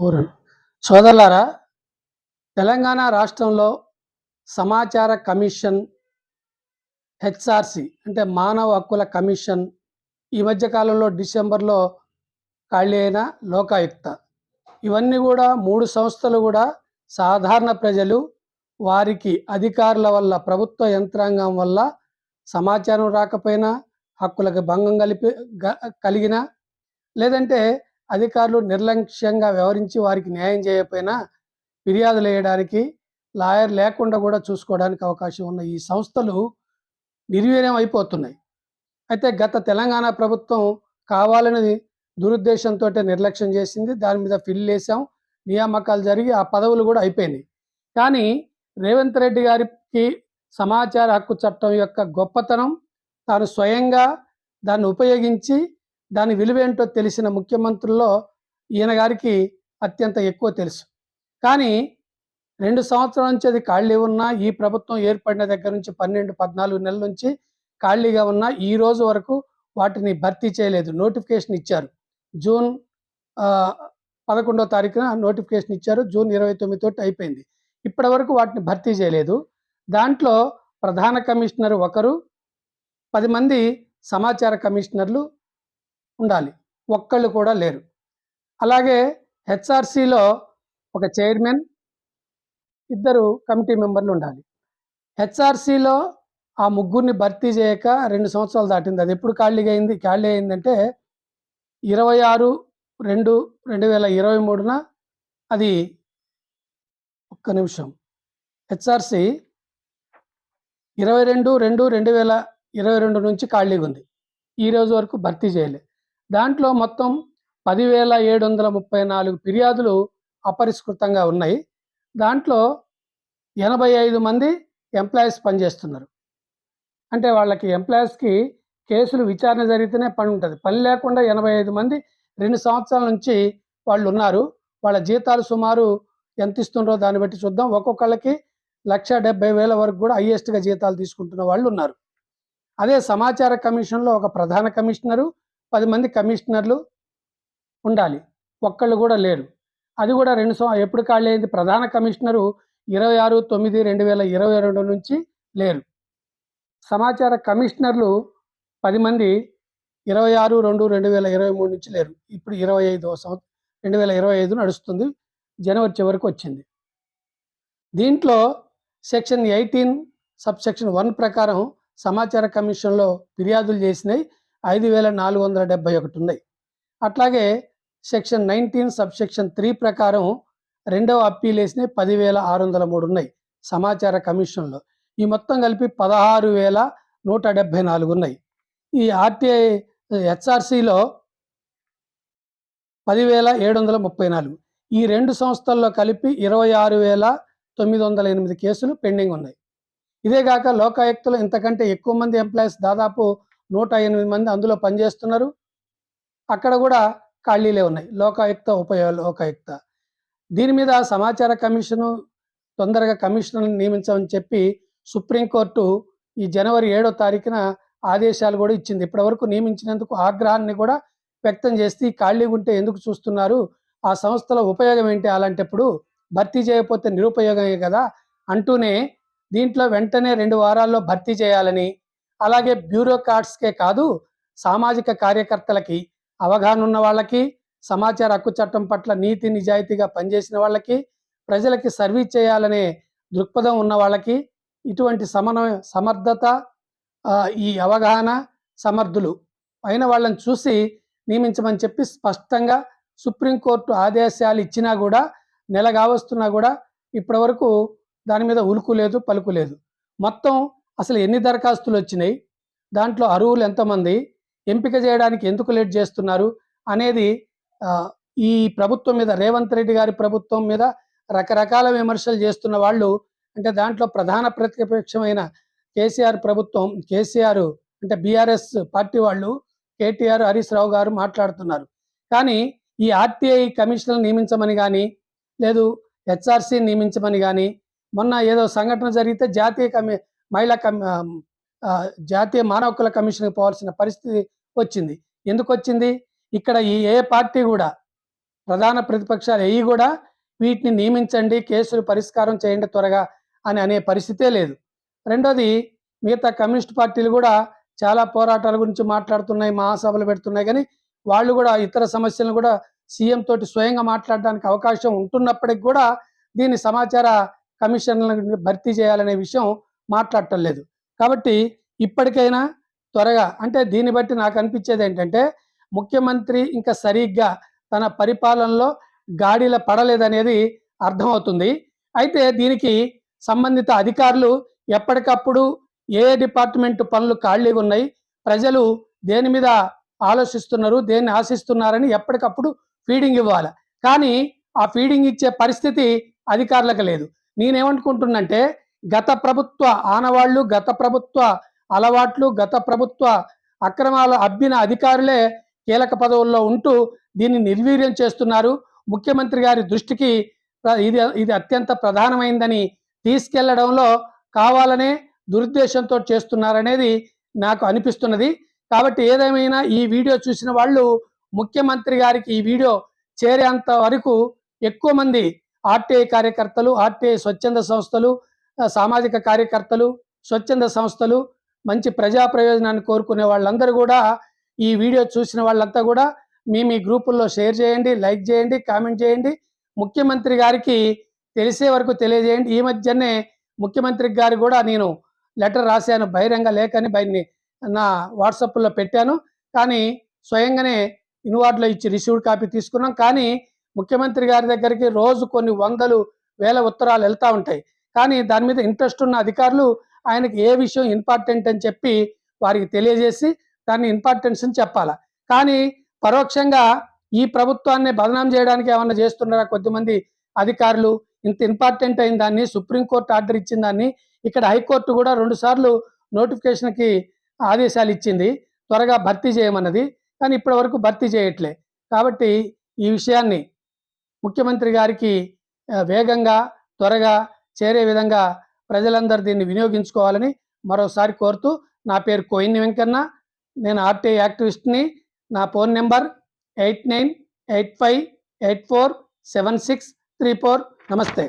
Pooran సోదరులారా తెలంగాణ రాష్ట్రంలో సమాచార కమిషన్ హెచ్ఆర్సి అంటే మానవ హక్కుల కమిషన్ ఈ మధ్య కాలంలో డిసెంబర్లో ఖాళీ అయిన లోకాయుక్త. ఇవన్నీ కూడా మూడు సంస్థలు కూడా సాధారణ ప్రజలు వారికి అధికారుల వల్ల ప్రభుత్వ యంత్రాంగం వల్ల సమాచారం రాకపోయినా హక్కులకు భంగం కలిపి కలిగిన లేదంటే అధికారులు నిర్లక్ష్యంగా వ్యవహరించి వారికి న్యాయం చేయకపోయినా ఫిర్యాదులు వేయడానికి లాయర్ లేకుండా కూడా చూసుకోవడానికి అవకాశం ఉన్న ఈ సంస్థలు నిర్వీర్యం అయిపోతున్నాయి. అయితే గత తెలంగాణ ప్రభుత్వం కావాలని దురుద్దేశంతో నిర్లక్ష్యం చేసింది. దాని మీద ఫిల్ వేసాం నియామకాలు జరిగి ఆ పదవులు కూడా అయిపోయినాయి. కానీ రేవంత్ రెడ్డి గారికి సమాచార హక్కు చట్టం యొక్క గొప్పతనం తాను స్వయంగా దాన్ని ఉపయోగించి దాని విలువేంటో తెలిసిన ముఖ్యమంత్రుల్లో ఈయన గారికి అత్యంత ఎక్కువ తెలుసు. కానీ రెండు సంవత్సరాల నుంచి అది ఖాళీ ఉన్నా ఈ ప్రభుత్వం ఏర్పడిన దగ్గర నుంచి పన్నెండు పద్నాలుగు నెలల నుంచి ఖాళీగా ఉన్న ఈ రోజు వరకు వాటిని భర్తీ చేయలేదు. నోటిఫికేషన్ ఇచ్చారు. జూన్ పదకొండో తారీఖున నోటిఫికేషన్ ఇచ్చారు. జూన్ ఇరవై తొమ్మిది తోటి అయిపోయింది. ఇప్పటి వరకు వాటిని భర్తీ చేయలేదు. దాంట్లో ప్రధాన కమిషనర్ ఒకరు పది మంది సమాచార కమిషనర్లు ఉండాలి. ఒక్కళ్ళు కూడా లేరు. అలాగే హెచ్ఆర్సిలో ఒక చైర్మన్ ఇద్దరు కమిటీ మెంబర్లు ఉండాలి. హెచ్ఆర్సిలో ఆ ముగ్గురిని భర్తీ చేయక రెండు సంవత్సరాలు దాటింది. అది ఎప్పుడు ఖాళీగా అయింది? ఖాళీ అయిందంటే ఇరవై ఆరు రెండు రెండు వేల ఇరవై మూడున అది ఒక్క నిమిషం. హెచ్ఆర్సి ఇరవై రెండు రెండు రెండు వేల ఇరవై రెండు నుంచి ఖాళీగా ఉంది. ఈ రోజు వరకు భర్తీ చేయలే దాంట్లో మొత్తం పదివేల ఏడు వందల ముప్పై నాలుగు ఫిర్యాదులు అపరిష్కృతంగా ఉన్నాయి. దాంట్లో ఎనభై ఐదు మంది ఎంప్లాయీస్ పనిచేస్తున్నారు. అంటే వాళ్ళకి ఎంప్లాయీస్కి కేసులు విచారణ జరిగితేనే పని ఉంటుంది. పని లేకుండా ఎనభై ఐదు మంది రెండు సంవత్సరాల నుంచి వాళ్ళు ఉన్నారు. వాళ్ళ జీతాలు సుమారు ఎంత ఇస్తుండ్రో దాన్ని బట్టి చూద్దాం. ఒక్కొక్కళ్ళకి లక్ష డెబ్బై వేల వరకు కూడా హైయెస్ట్గా జీతాలు తీసుకుంటున్న వాళ్ళు ఉన్నారు. అదే సమాచార కమిషన్లో ఒక ప్రధాన కమిషనరు పది మంది కమిషనర్లు ఉండాలి. ఒక్కళ్ళు కూడా లేరు. అది కూడా రెండు సం ఎప్పుడు ఖాళీ అయింది? ప్రధాన కమిషనరు ఇరవై ఆరు తొమ్మిది రెండు వేల ఇరవై రెండు నుంచి లేరు. సమాచార కమిషనర్లు పది మంది ఇరవై ఆరు రెండు రెండు వేల ఇరవై మూడు నుంచి లేరు. ఇప్పుడు ఇరవై ఐదు సంవత్సరం రెండు వేల ఇరవై ఐదు నడుస్తుంది. జనవరి చివరికి వచ్చింది. దీంట్లో section eighteen sub section one ప్రకారం సమాచార కమిషన్లో ఫిర్యాదులు చేసినాయి ఐదు వేల నాలుగు వందల డెబ్బై ఒకటి ఉన్నాయి. అట్లాగే section nineteen sub section three ప్రకారం రెండవ అప్పీల్ వేసినాయి పదివేల ఆరు వందల మూడు ఉన్నాయి సమాచార కమిషన్లో. ఈ మొత్తం కలిపి పదహారు వేల నూట డెబ్బై నాలుగు ఉన్నాయి. ఈ ఆర్టీఐ హెచ్ఆర్సిలో పదివేల ఏడు వందల ముప్పై నాలుగు. ఈ రెండు సంస్థల్లో కలిపి ఇరవై ఆరు వేల తొమ్మిది వందల ఎనిమిది కేసులు పెండింగ్ ఉన్నాయి. ఇదే కాక లోకాయుక్తలో ఇంతకంటే ఎక్కువ మంది ఎంప్లాయీస్ దాదాపు నూట ఎనిమిది మంది అందులో పనిచేస్తున్నారు. అక్కడ కూడా ఖాళీలే ఉన్నాయి. లోకాయుక్త ఉపయో లోకాయుక్త. దీని మీద సమాచార కమిషను తొందరగా కమిషనర్ని నియమించమని చెప్పి సుప్రీంకోర్టు ఈ జనవరి ఏడో తారీఖున ఆదేశాలు కూడా ఇచ్చింది. ఇప్పటివరకు నియమించినందుకు ఆగ్రహాన్ని కూడా వ్యక్తం చేస్తే ఖాళీగా ఉంటే ఎందుకు చూస్తున్నారు? ఆ సంస్థలో ఉపయోగం ఏంటి అలాంటప్పుడు? భర్తీ చేయకపోతే నిరుపయోగమే కదా? అంటూనే దీంట్లో వెంటనే రెండు వారాల్లో భర్తీ చేయాలని అలాగే బ్యూరోక్రాట్స్కే కాదు సామాజిక కార్యకర్తలకి అవగాహన ఉన్న వాళ్ళకి సమాచార హక్కు చట్టం పట్ల నీతి నిజాయితీగా పనిచేసిన వాళ్ళకి ప్రజలకి సర్వీస్ చేయాలనే దృక్పథం ఉన్న వాళ్ళకి ఇటువంటి సమన్వయ సమర్థత ఈ అవగాహన సమర్థులు అయిన వాళ్ళని చూసి నియమించమని చెప్పి స్పష్టంగా సుప్రీంకోర్టు ఆదేశాలు ఇచ్చినా కూడా నెల కావస్తున్నా కూడా ఇప్పటివరకు దాని మీద ఉలుకు లేదు పలుకు లేదు. మొత్తం అసలు ఎన్ని దరఖాస్తులు వచ్చినాయి? దాంట్లో అరువులు ఎంతమంది? ఎంపిక చేయడానికి ఎందుకు లేట్ చేస్తున్నారు? అనేది ఈ ప్రభుత్వం మీద రేవంత్ రెడ్డి గారి ప్రభుత్వం మీద రకరకాల విమర్శలు చేస్తున్న వాళ్ళు అంటే దాంట్లో ప్రధాన ప్రతిపక్షమైన కేసీఆర్ ప్రభుత్వం కేసీఆర్ అంటే బీఆర్ఎస్ పార్టీ వాళ్ళు కేటీఆర్ హరీష్ రావు గారు మాట్లాడుతున్నారు. కానీ ఈ ఆర్టీఐ కమిషనర్ నియమించమని కానీ లేదు హెచ్ఆర్సీ నియమించమని కానీ మొన్న ఏదో సంఘటన జరిగితే జాతీయ కమి మహిళా కమి జాతీయ మానవ హక్కుల కమిషన్కి పోవాల్సిన పరిస్థితి వచ్చింది. ఎందుకు వచ్చింది? ఇక్కడ ఈ ఏ పార్టీ కూడా ప్రధాన ప్రతిపక్షాలు ఏవి కూడా వీటిని నియమించండి కేసులు పరిష్కారం చేయండి త్వరగా అని అనే పరిస్థితే లేదు. రెండోది మిగతా కమ్యూనిస్ట్ పార్టీలు కూడా చాలా పోరాటాల గురించి మాట్లాడుతున్నాయి మహాసభలు పెడుతున్నాయి కానీ వాళ్ళు కూడా ఇతర సమస్యలను కూడా సీఎం తోటి స్వయంగా మాట్లాడడానికి అవకాశం ఉంటున్నప్పటికి కూడా దీన్ని సమాచార కమిషన్లను భర్తీ చేయాలనే విషయం మాట్లాడటం లేదు. కాబట్టి ఇప్పటికైనా త్వరగా అంటే దీన్ని బట్టి నాకు అనిపించేది ఏంటంటే ముఖ్యమంత్రి ఇంకా సరిగ్గా తన పరిపాలనలో గాడిల పడలేదనేది అర్థమవుతుంది. అయితే దీనికి సంబంధిత అధికారులు ఎప్పటికప్పుడు ఏ డిపార్ట్మెంట్ పనులు ఖాళీగా ఉన్నాయి ప్రజలు దేని మీద ఆలోచిస్తున్నారు దేన్ని ఆశిస్తున్నారని ఎప్పటికప్పుడు ఫీడింగ్ ఇవ్వాలి. కానీ ఆ ఫీడింగ్ ఇచ్చే పరిస్థితి అధికారులకు లేదు. నేనేమనుకుంటున్నంటే గత ప్రభుత్వ ఆనవాళ్ళు గత ప్రభుత్వ అలవాట్లు గత ప్రభుత్వ అక్రమాల అబ్బిన అధికారులే కీలక పదవుల్లో ఉంటూ దీన్ని నిర్వీర్యం చేస్తున్నారు. ముఖ్యమంత్రి గారి దృష్టికి ఇది ఇది అత్యంత ప్రధానమైందని తీసుకెళ్ళడంలో కావాలనే దురుద్దేశంతో చేస్తున్నారనేది నాకు అనిపిస్తున్నది. కాబట్టి ఏదేమైనా ఈ వీడియో చూసిన వాళ్ళు ముఖ్యమంత్రి గారికి ఈ వీడియో చేరేంత వరకు ఎక్కువ మంది ఆర్టీఐ కార్యకర్తలు ఆర్టీఐ స్వచ్ఛంద సంస్థలు సామాజిక కార్యకర్తలు స్వచ్ఛంద సంస్థలు మంచి ప్రజా ప్రయోజనాన్ని కోరుకునే వాళ్ళందరూ కూడా ఈ వీడియో చూసిన వాళ్ళంతా కూడా మీ మీ గ్రూపుల్లో షేర్ చేయండి లైక్ చేయండి కామెంట్ చేయండి. ముఖ్యమంత్రి గారికి తెలిసే వరకు తెలియజేయండి. ఈ మధ్యనే ముఖ్యమంత్రి గారు కూడా నేను లెటర్ రాశాను బహిరంగ లేఖని బయన్ని నా వాట్సాప్లో పెట్టాను. కానీ స్వయంగానే ఇన్వార్డ్లో ఇచ్చి రిసీవ్డ్ కాపీ తీసుకున్నాం. కానీ ముఖ్యమంత్రి గారి దగ్గరికి రోజు కొన్ని వందలు వేల ఉత్తరాలు వెళ్తూ ఉంటాయి. కానీ దాని మీద ఇంట్రెస్ట్ ఉన్న అధికారులు ఆయనకి ఏ విషయం ఇంపార్టెంట్ అని చెప్పి వారికి తెలియజేసి దాన్ని ఇంపార్టెన్స్ అని చెప్పాలి. కానీ పరోక్షంగా ఈ ప్రభుత్వాన్ని బదనాం చేయడానికి ఏమన్నా చేస్తున్నారా కొద్దిమంది అధికారులు? ఇంత ఇంపార్టెంట్ అయిన దాన్ని సుప్రీంకోర్టు ఆర్డర్ ఇచ్చిన దాన్ని ఇక్కడ హైకోర్టు కూడా రెండుసార్లు నోటిఫికేషన్కి ఆదేశాలు ఇచ్చింది. త్వరగా భర్తీ చేయమన్నది. కానీ ఇప్పటి వరకు భర్తీ చేయట్లే. కాబట్టి ఈ విషయాన్ని ముఖ్యమంత్రి గారికి వేగంగా త్వరగా చేరే విధంగా ప్రజలందరూ దీన్ని వినియోగించుకోవాలని మరోసారి కోరుతూ నా పేరు కోయిన్ వెంకన్న. నేను ఆర్టీఐ యాక్టివిస్ట్ని. నా phone number eight nine eight five eight four seven six three four. నమస్తే.